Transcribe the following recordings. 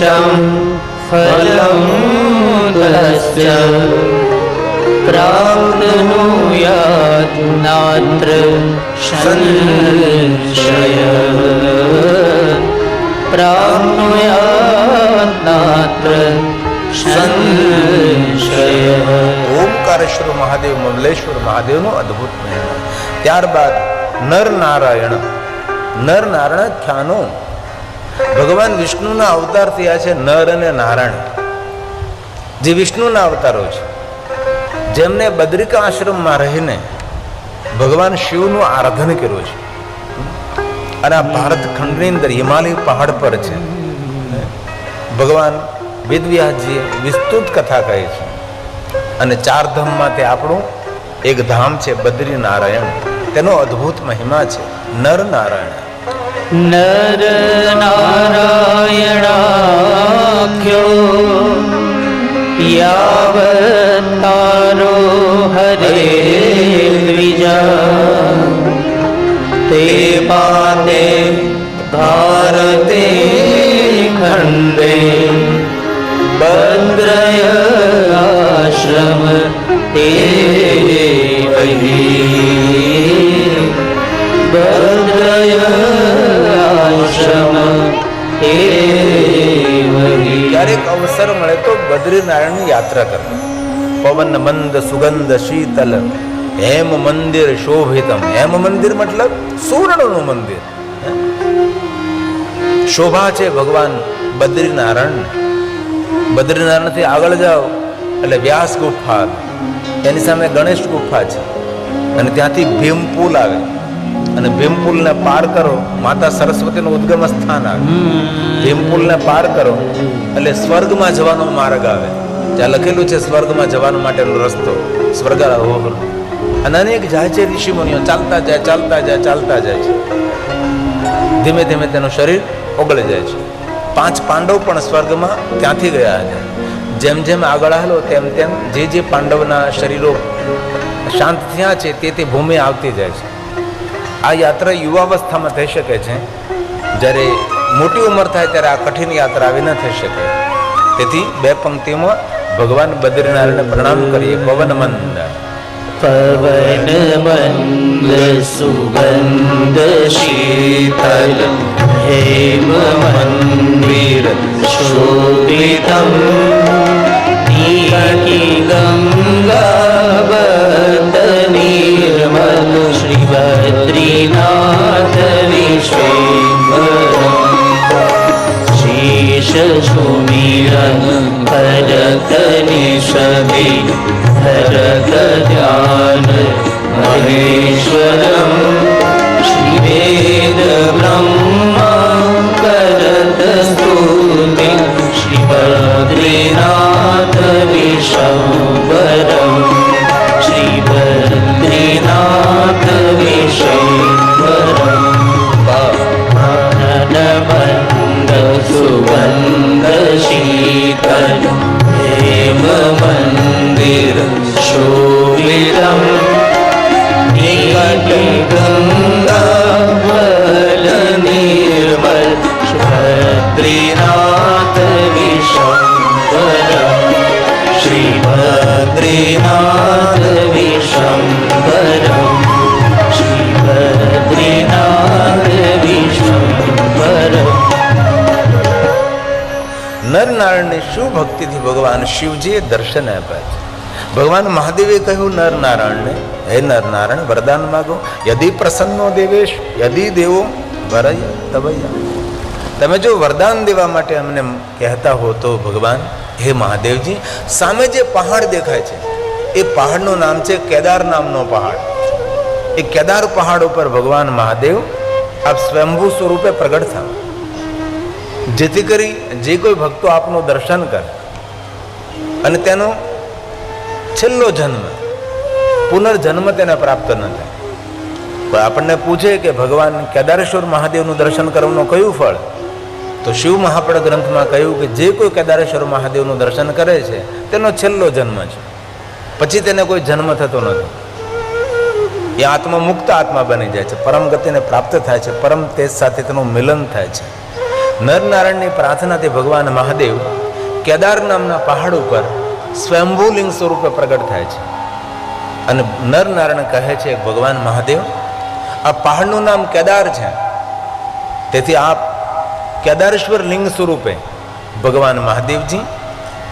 विष्टं फलं तस्य प्राप्नुयात् नात्र संशयः प्राप्नुयात् नात्र संशयः ઓમકારેશ્વર મહાદેવ મમલેશ્વર મહાદેવનો અદ્ભુત મહિમા ત્યારબાદ નર નારાયણ નર નારાયણ ખ્યાનો ભગવાન વિષ્ણુના અવતાર થયા છે નર અને નારાયણ. જે વિષ્ણુના અવતારો છે, જેમને બદ્રિકા આશ્રમમાં રહીને ભગવાન શિવનું આરાધન કર્યું છે. અને આ ભારત ખંડની અંદર હિમાલય પહાડ પર છે. ભગવાન વેદવ્યાસજીએ વિસ્તૃત કથા કહી છે. અને ચાર ધામમાં તે આપણું એક ધામ છે બદ્રી નારાયણ તેનો અદ્ભુત મહિમા છે નર નારાયણ નર નારાયણાખ્યો યાવતારો હરે દ્વિજા. તે પાદે ભારતે ખંડે બંદ્રય આશ્રમ તે અહીં બંદ્રય ક્યારેક અવસર મળે તો બદ્રીનારાયણની યાત્રા કરવી. પવન, મંદ, સુગંધ, શીતલ, હેમ મંદિર શોભિતમ. હેમ મંદિર મતલબ સુવર્ણનું મંદિર. શોભા છે ભગવાન બદ્રીનારાયણ. બદ્રીનારાયણથી આગળ જાઓ, એટલે વ્યાસ ગુફા એની સામે ગણેશ ગુફા છે. અને ત્યાંથી ભીમપુલ આવે. અને ભીમપુલને પાર કરો માતા સરસ્વતીનું ઉદ્ગમ સ્થાન આવે. ભીમપુલને પાર કરો એટલે સ્વર્ગમાં જવાનો માર્ગ આવે. જ્યાં લખેલું છે સ્વર્ગમાં જવાનો માટેનો રસ્તો. સ્વર્ગ અને અનેક જાય છે ઋષિ મુનિઓ ચાલતા જાય ચાલતા જાય ચાલતા જાય છે. ધીમે ધીમે તેનું શરીર ઓગળી જાય છે. પાંચ પાંડવ પણ સ્વર્ગમાં ત્યાંથી ગયા છે. જેમ જેમ આગળ હાલો તેમ તેમ જે જે પાંડવના શરીરો શાંત થયા છે તે તે ભૂમિ આવતી જાય છે. આ યાત્રા યુવાવસ્થામાં થઈ શકે છે. જ્યારે મોટી ઉંમર થાય ત્યારે આ કઠિન યાત્રા આવી ન થઈ શકે. તેથી બે પંક્તિઓમાં ભગવાન બદ્રીનારાયણને પ્રણામ કરીએ. પવન મંદ. પવન મંદ સુગંધ શીતલ. હેમ મંદિર શોભિતમ. નીકી વિશ્વરમ શ્રી બદ્રીનાથ વિશ્વરમ આનંદ સુગંધ શીતલ બદ્રીનાથ વિશ્વર શ્રી નરનારાયણની શું ભક્તિથી ભગવાન શિવજીએ દર્શન આપ્યા છે ભગવાન મહાદેવે કહ્યું નરનારાયણને હે નરનારાયણ વરદાન માગો યદિ પ્રસન્નો દેવેશ યદિ દેવો વરય તવૈયા તમે જો વરદાન દેવા માટે અમને કહેતા હો તો ભગવાન હે મહાદેવજી, સામે જે પહાડ દેખાય છે, એ પહાડનું નામ છે કેદાર નામનો પહાડ. એ કેદાર પહાડ ઉપર ભગવાન મહાદેવ આપ સ્વયંભૂ સ્વરૂપે પ્રગટ થાવ જેથી કરી જે કોઈ ભક્તો આપનું દર્શન કરે અને તેનો છેલ્લો જન્મ, પુનર્જન્મ તેને પ્રાપ્ત ન થાય. આપણને પૂછે કે ભગવાન કેદારેશ્વર મહાદેવનું દર્શન કરવાનું કયું ફળ? તો શિવ મહાપડ ગ્રંથમાં કહ્યું કે જે કોઈ કેદારેશ્વર મહાદેવનું દર્શન કરે છે, તેનો છેલ્લો જન્મ છે. પછી તેને કોઈ જન્મ થતો નથી. એ આત્મા મુક્ત આત્મા બની જાય છે, પરમ ગતિને પ્રાપ્ત થાય છે, પરમ તેજ સાથે તેનું મિલન થાય છે. નરનારાયણની પ્રાર્થનાથી ભગવાન મહાદેવ કેદાર નામના પહાડ ઉપર સ્વયંભૂલિંગ સ્વરૂપે પ્રગટ થાય છે. અને નરનારાયણ કહે છે, ભગવાન મહાદેવ, આ પહાડનું નામ કેદાર છે. તેથી આપ કેદારેશ્વર લિંગ સ્વરૂપે ભગવાન મહાદેવજી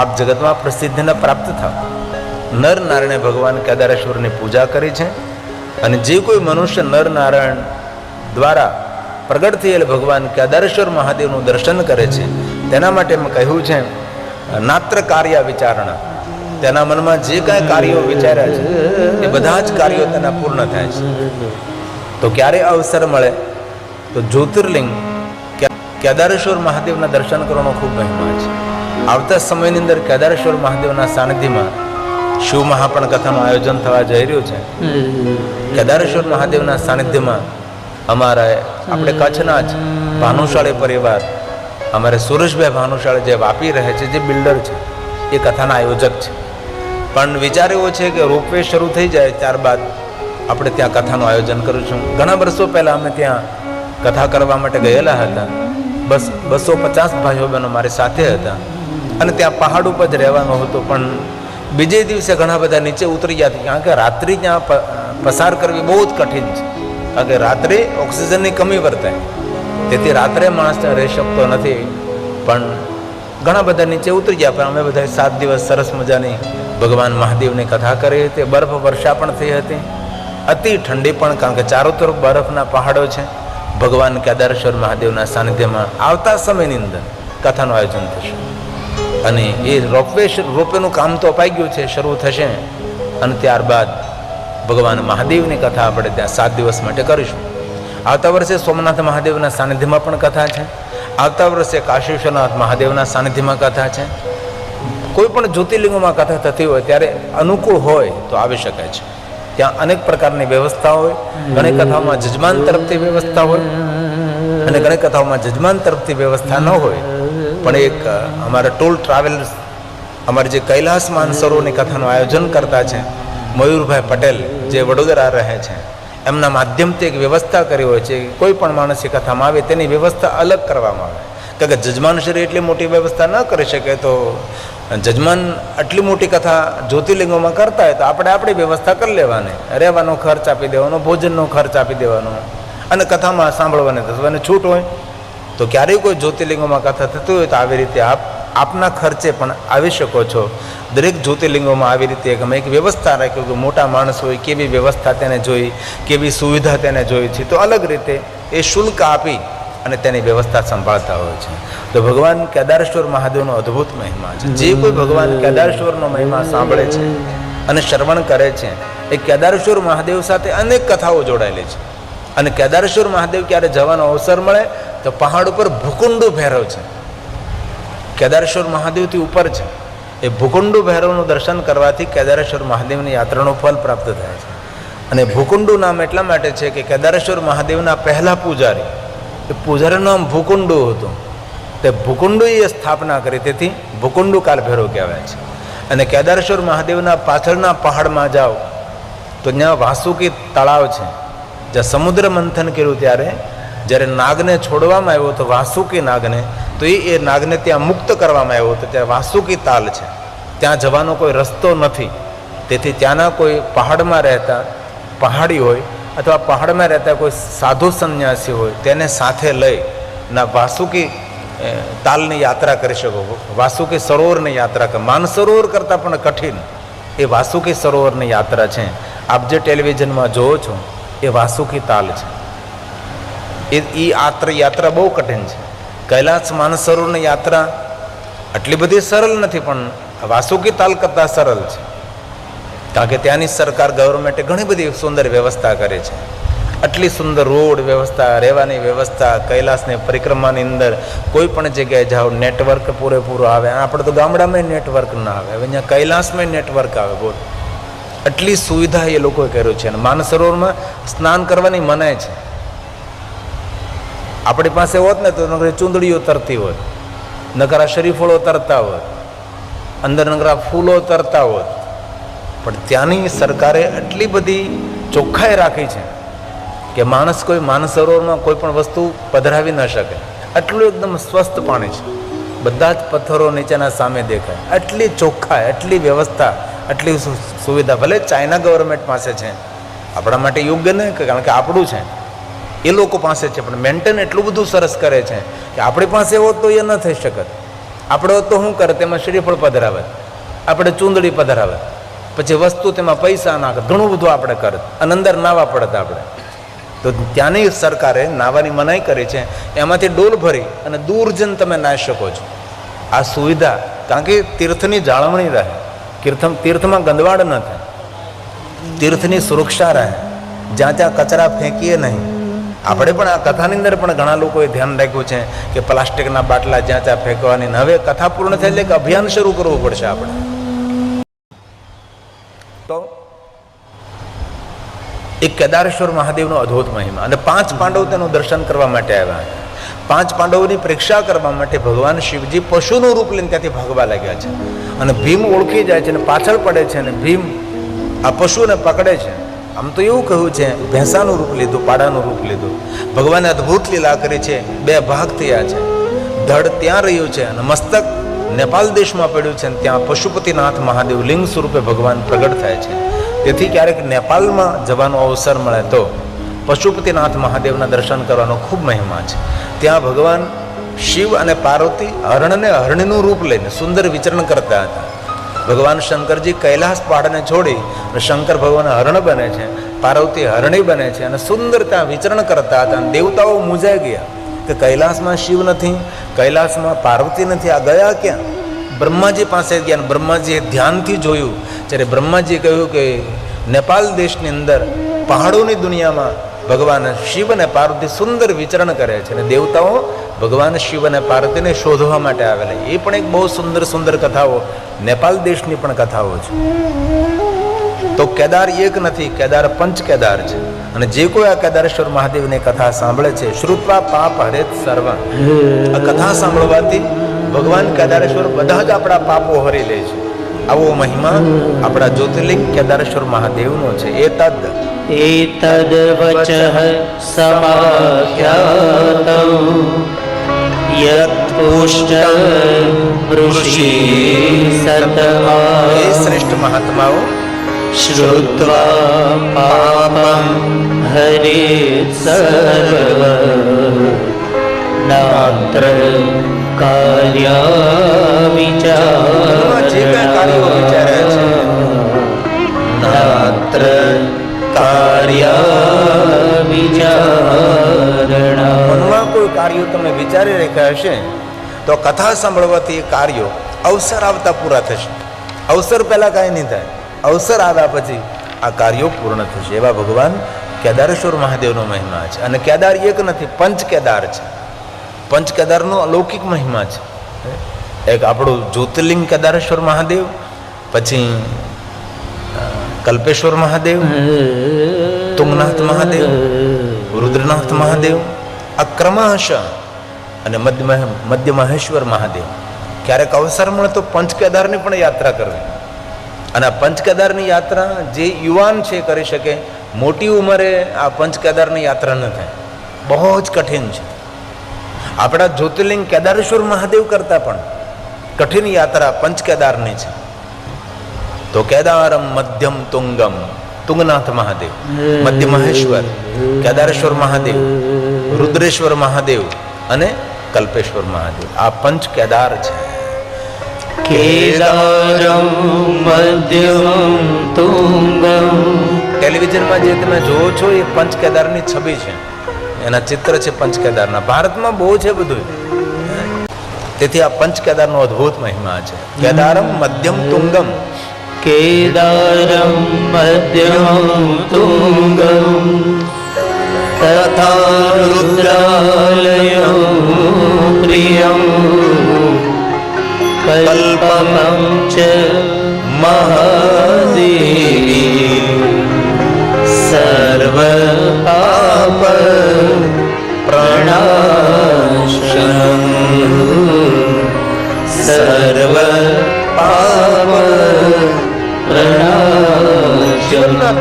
આપ જગતમાં પ્રસિદ્ધિને પ્રાપ્ત થાવ. નર નારાયણે ભગવાન કેદારેશ્વરની પૂજા કરી છે અને જે કોઈ મનુષ્ય નર નારાયણ દ્વારા પ્રગટ થયેલ ભગવાન કેદારેશ્વર મહાદેવનું દર્શન કરે છે, તેના માટે મેં કહ્યું છે, નાત્ર કાર્ય વિચારણા. તેના મનમાં જે કાંઈ કાર્યો વિચાર્યા છે, એ બધા જ કાર્યો તેના પૂર્ણ થાય છે. તો ક્યારે અવસર મળે? તો જ્યોતિર્લિંગ કેદારેશ્વર મહાદેવના દર્શન કરવાનો ખૂબ મહિમા છે. આવતા સમયની અંદર કેદારેશ્વર મહાદેવના સાનિધ્યમાં શિવ મહાપણ કથાનું આયોજન થવા જઈ રહ્યું છે. કેદારેશ્વર મહાદેવના સાનિધ્યમાં અમારા આપણે કચ્છના જ ભાનુશાળી પરિવાર અમારે સુરેશભાઈ ભાનુશાળી જે વાપી રહે છે જે બિલ્ડર છે એ કથાના આયોજક છે. પણ વિચાર એવો છે કે રોપવે શરૂ થઈ જાય ત્યારબાદ આપણે ત્યાં કથાનું આયોજન કરીશું. ઘણા વર્ષો પહેલાં અમે ત્યાં કથા કરવા માટે ગયેલા હતા. બસ બસો પચાસ ભાઈઓ બહેનો મારી સાથે હતા. અને ત્યાં પહાડ ઉપર જ રહેવાનું હતું, પણ બીજે દિવસે ઘણા બધા નીચે ઉતરી ગયા કારણ કે રાત્રિ ત્યાં પસાર કરવી બહુ જ કઠિન છે. કારણ કે રાત્રે ઓક્સિજનની કમી વર્તાય. તેથી રાત્રે માણસ ત્યાં રહી શકતો નથી. પણ ઘણા બધા નીચે ઉતરી ગયા, પણ અમે બધા સાત દિવસ સરસ મજાની ભગવાન મહાદેવની કથા કરી હતી. બરફ વર્ષા પણ થઈ હતી. અતિ ઠંડી પણ, કારણ કે ચારો તરફ બરફના પહાડો છે. ભગવાન કેદારેશ્વર મહાદેવના સાનિધ્યમાં આવતા સમયની અંદર કથાનું આયોજન થશે. અને એ રોપવે રોપવેનું કામ તો અપાઈ ગયું છે, શરૂ થશે. અને ત્યારબાદ ભગવાન મહાદેવની કથા આપણે ત્યાં સાત દિવસ માટે કરીશું. આવતા વર્ષે સોમનાથ મહાદેવના સાનિધ્યમાં પણ કથા છે. આવતા વર્ષે કાશી વિશ્વનાથ મહાદેવના સાનિધ્યમાં કથા છે. કોઈ પણ જ્યોતિર્લિંગોમાં કથા થતી હોય, ત્યારે અનુકૂળ હોય તો આવી શકે છે. ત્યાં અનેક પ્રકારની વ્યવસ્થા હોય, ઘણી કથાઓમાં જજમાન તરફથી વ્યવસ્થા હોય અને ઘણી કથાઓમાં જજમાન તરફથી વ્યવસ્થા ન હોય. પણ એક અમારા ટોલ ટ્રાવેલ્સ અમારે જે કૈલાસ માનસરોની કથાનું આયોજન કરતા છે, મયુરભાઈ પટેલ, જે વડોદરા રહે છે, એમના માધ્યમથી એક વ્યવસ્થા કરી હોય છે, કોઈ પણ માણસ એ કથામાં આવે, તેની વ્યવસ્થા અલગ કરવામાં આવે. કારણ કે જજમાન શ્રી એટલી મોટી વ્યવસ્થા ન કરી શકે તો જજમાન આટલી મોટી કથા જ્યોતિર્લિંગોમાં કરતા હોય તો આપણે આપણી વ્યવસ્થા કરી લેવાની. રહેવાનો ખર્ચ આપી દેવાનો, ભોજનનો ખર્ચ આપી દેવાનો અને કથામાં સાંભળવાની થવાની છૂટ હોય. તો ક્યારેય કોઈ જ્યોતિર્લિંગોમાં કથા થતી હોય તો આવી રીતે આપ, આપના ખર્ચે પણ આવી શકો છો. દરેક જ્યોતિર્લિંગોમાં આવી રીતે એક અમે એક વ્યવસ્થા રાખ્યું કે મોટા માણસ હોય, કેવી વ્યવસ્થા તેને જોઈ, કેવી સુવિધા તેને જોઈ છે, તો અલગ રીતે એ શુલ્ક આપી અને તેની વ્યવસ્થા સંભાળતા હોય છે. તો ભગવાન કેદારેશ્વર મહાદેવનો અદ્ભુત મહિમા છે. જે કોઈ ભગવાન કેદારેશ્વરનો મહિમા સાંભળે છે અને શ્રવણ કરે છે, એ કેદારેશ્વર મહાદેવ સાથે અનેક કથાઓ જોડાયેલી છે. અને કેદારેશ્વર મહાદેવ ક્યારે જવાનો અવસર મળે તો પહાડ ઉપર ભૂકુંડુ ભૈરવ છે. કેદારેશ્વર મહાદેવથી ઉપર છે. એ ભૂકુંડુ ભૈરવનું દર્શન કરવાથી કેદારેશ્વર મહાદેવની યાત્રાનું ફલ પ્રાપ્ત થાય છે. અને ભૂકુંડુ નામ એટલા માટે છે કે કેદારેશ્વર મહાદેવના પહેલા પૂજારી એ પૂજારીનું નામ ભૂકુંડુ હતું. તે ભૂકુંડુએ સ્થાપના કરી. તેથી ભૂકુંડુ કાલ ભૈરવ કહેવાય છે. અને કેદારેશ્વર મહાદેવના પાછળના પહાડમાં જાઓ, તો ત્યાં વાસુકી તળાવ છે, જ્યાં સમુદ્ર મંથન કર્યું ત્યારે, જ્યારે નાગને છોડવામાં આવ્યો તો વાસુકી નાગને, તો એ એ નાગને ત્યાં મુક્ત કરવામાં આવ્યો હતો. ત્યાં વાસુકી તાલ છે. ત્યાં જવાનો કોઈ રસ્તો નથી. તેથી ત્યાંના કોઈ પહાડમાં રહેતા પહાડી હોય અથવા પહાડમાં રહેતા કોઈ સાધુ સંન્યાસી હોય, તેને સાથે લઈ ના વાસુકી તાલની યાત્રા કરી શકો. વાસુકી સરોવરની યાત્રા માનસરોવર કરતાં પણ કઠિન. એ વાસુકી સરોવરની યાત્રા છે. આપ જે ટેલિવિઝનમાં જોવો છો, એ વાસુકી તાલ છે. એ એ આત્ર યાત્રા બહુ કઠિન છે. કૈલાસ માનસરોવરની યાત્રા આટલી બધી સરળ નથી, પણ વાસુકી તાલ કરતાં સરળ છે. કારણ કે ત્યાંની સરકાર ગવર્મેન્ટે ઘણી બધી સુંદર વ્યવસ્થા કરી છે. આટલી સુંદર રોડ વ્યવસ્થા, રહેવાની વ્યવસ્થા, કૈલાસની પરિક્રમાની અંદર કોઈ પણ જગ્યાએ જાઓ નેટવર્ક પૂરેપૂરું આવે. આપણે તો ગામડામાં નેટવર્ક ના આવે. હવે અહીંયા કૈલાસમાં નેટવર્ક આવે, બોલ. આટલી સુવિધા એ લોકોએ કર્યું છે. અને માનસરોવરમાં સ્નાન કરવાની મનાય છે. આપણી પાસે હોત ને તો નગર ચૂંદડીઓ તરતી હોત. નકરા શરીફળો તરતા હોય અંદર નકરા ફૂલો તરતા હોત. પણ ત્યાંની સરકારે એટલી બધી ચોખ્ખાઈ રાખી છે કે માણસ કોઈ માનસરોવરમાં કોઈ પણ વસ્તુ પધરાવી ન શકે. આટલું એકદમ સ્વસ્થ પાણી છે. બધા જ પથ્થરો નીચેના સામે દેખાય. આટલી ચોખ્ખાઈ, આટલી વ્યવસ્થા, આટલી સુવિધા, ભલે ચાઇના ગવર્મેન્ટ પાસે છે. આપણા માટે યોગ્ય નહીં, કારણ કે આપણું છે. એ લોકો પાસે છે, પણ મેન્ટેન એટલું બધું સરસ કરે છે કે આપણી પાસે હોત તો એ ન થઈ શકત. આપણે હોત તો શું કરે તેમાં શ્રીફળ પધરાવે આપણે ચૂંદડી પધરાવે પછી વસ્તુ તેમાં પૈસા નાખે. ઘણું બધું આપણે કરત અને અંદર નાવા પડત આપણે. તો ત્યાંની સરકારે નાવાની મનાઈ કરી છે. એમાંથી ડોલ ભરી અને દૂર જઈને તમે નાહી શકો છો. આ સુવિધા, કારણ કે તીર્થની જાળવણી રહે. તીર્થ તીર્થમાં ગંદવાડ ન થાય. તીર્થની સુરક્ષા રહે. જ્યાં ત્યાં કચરા ફેંકીએ નહીં. આપણે પણ આ કથાની અંદર પણ ઘણા લોકોએ ધ્યાન રાખ્યું છે કે પ્લાસ્ટિકના બાટલા જ્યાં ત્યાં ફેંકવાની. હવે કથા પૂર્ણ થયેલી એટલે એક અભિયાન શરૂ કરવું પડશે આપણે તો એક કેદારેશ્વર મહાદેવનો અદ્ભુત મહિમા. અને પાંચ પાંડવ તેનું દર્શન કરવા માટે આવ્યા. પાંચ પાંડવોની પરીક્ષા કરવા માટે ભગવાન શિવજી પશુનું રૂપ લઈને ત્યાંથી ભાગવા લાગ્યા છે. અને ભીમ ઓળખી જાય છે અને પાછળ પડે છે અને ભીમ આ પશુને પકડે છે. આમ તો એવું કહ્યું છે, ભેંસાનું રૂપ લીધું, પાડાનું રૂપ લીધું. ભગવાને અદ્ભુત લીલા કરી છે, બે ભાગ થયા છે. ધડ ત્યાં રહ્યું છે અને મસ્તક નેપાલ દેશમાં પડ્યું છે અને ત્યાં પશુપતિનાથ મહાદેવ લિંગ સ્વરૂપે ભગવાન પ્રગટ થાય છે. તેથી ક્યારેક નેપાલમાં જવાનો અવસર મળે તો પશુપતિનાથ મહાદેવના દર્શન કરવાનો ખૂબ મહિમા છે. ત્યાં ભગવાન શિવ અને પાર્વતી હરણને હરણનું રૂપ લઈને સુંદર વિચરણ કરતા હતા. ભગવાન શંકરજી કૈલાસ પહાડને છોડી અને શંકર ભગવાન હરણ બને છે, પાર્વતી હરણી બને છે અને સુંદર ત્યાં વિચરણ કરતા હતા અને દેવતાઓ મૂંઝાઈ ગયા. કે કૈલાસમાં શિવ નથી, કૈલાસમાં પાર્વતી નથી, આ ગયા ક્યાં? બ્રહ્માજી પાસે ગયા બ્રહ્માજીએ ધ્યાનથી જોયું. જ્યારે બ્રહ્માજીએ કહ્યું કે નેપાલ દેશની અંદર, પહાડોની દુનિયામાં ભગવાન શિવ અને પાર્વતી સુંદર વિચરણ કરે છે અને દેવતાઓ ભગવાન શિવ અને પાર્વતીને શોધવા માટે આવેલા એ પણ એક બહુ સુંદર સુંદર કથાઓ નેપાલ દેશની પણ કથાઓ છે. તો કેદાર એક નથી કેદાર પંચ કેદાર છે. અને જે કોઈ આ કેદારેશ્વર મહાદેવની કથા સાંભળે છે શ્રુત્વા પાપ હરેત સર્વ. આ કથા સાંભળવાથી ભગવાન કેદારેશ્વર બધા જ આપણા પાપો હરી લે છે. આવો મહિમા આપણા જ્યોતિર્લિંગ કેદારેશ્વર મહાદેવનો છે. એ તદ. એતદ વચઃ સમાખ્યાતમ. યત્પુષ્ટ ઋષિ સતમા શ્રેષ્ઠ મહાત્માઓ श्रुत्वा पापं हरेत् सर्व नात्र એમાં જે કાંઈ કાર્યો વિચાર્યા છે નાત્ર કાર્યા વિચારણા મનમાં કોઈ કાર્યો તમે વિચારી રાખ્યા હશે તો કથા સાંભળવાથી એ કાર્યો અવસર આવતા પૂરા થશે અવસર પહેલાં કાંઈ નહીં થાય અવસર આવ્યા પછી આ કાર્યો પૂર્ણ થશે. એવા ભગવાન કેદારેશ્વર મહાદેવનો મહિમા છે. અને કેદાર એક નથી, પંચ કેદાર છે. પંચ કેદારનો અલૌકિક મહિમા છે. એક આપણું જ્યોતિર્લિંગ કેદારેશ્વર મહાદેવ, પછી કલ્પેશ્વર મહાદેવ, તુંગનાથ મહાદેવ, રુદ્રનાથ મહાદેવ, આ ક્રમશ અને મધ્ય મધ્ય મહેશ્વર મહાદેવ. ક્યારેક અવસર મળે તો પંચ કેદારની પણ યાત્રા કરવી. અને આ પંચ કેદારની યાત્રા જે યુવાન છે કરી શકે, મોટી ઉંમરે આ પંચકેદારની યાત્રા ન થાય. બહુ જ કઠિન છે. આપણા જ્યોતિર્લિંગ કેદારેશ્વર મહાદેવ કરતાં પણ કઠિન યાત્રા પંચકેદારની છે. તો કેદારમ મધ્યમ તુંગમ, તુંગનાથ મહાદેવ, મધ્ય મહેશ્વર, કેદારેશ્વર મહાદેવ, રુદ્રેશ્વર મહાદેવ અને કલ્પેશ્વર મહાદેવ. આ પંચ કેદાર છે. કેદારમ મધ્યમ તુંગમ. ટેલિવિઝનમાં જે તમે જોવો છો એ પંચ કેદારની છબી છે. એના ચિત્ર છે પંચ કેદારના. ભારતમાં બહુ છે બધું. તેથી આ પંચ કેદારનો અદ્ભુત મહિમા છે. કેદારમ મધ્યમ તુંગમ. કેદારમ મધ્યમ તુંગમ. તથા રુદ્રાલય પ્રિયમ. ચ મહાદેવી સર્વ પાપ પ્રણાશનમ સર્વ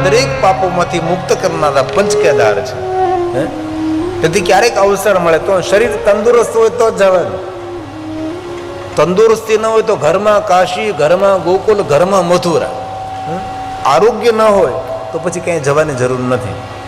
દરેક પાપોમાંથી મુક્ત કરનારા પંચ કેદાર છે. હે? તેથી ક્યારેક અવસર મળે તો શરીર તંદુરસ્ત હોય તો જવાનું. તંદુરસ્તી ન હોય તો ઘરમાં કાશી, ઘરમાં ગોકુલ, ઘરમાં મથુરા. આરોગ્ય ન હોય તો પછી ક્યાંય જવાની જરૂર નથી.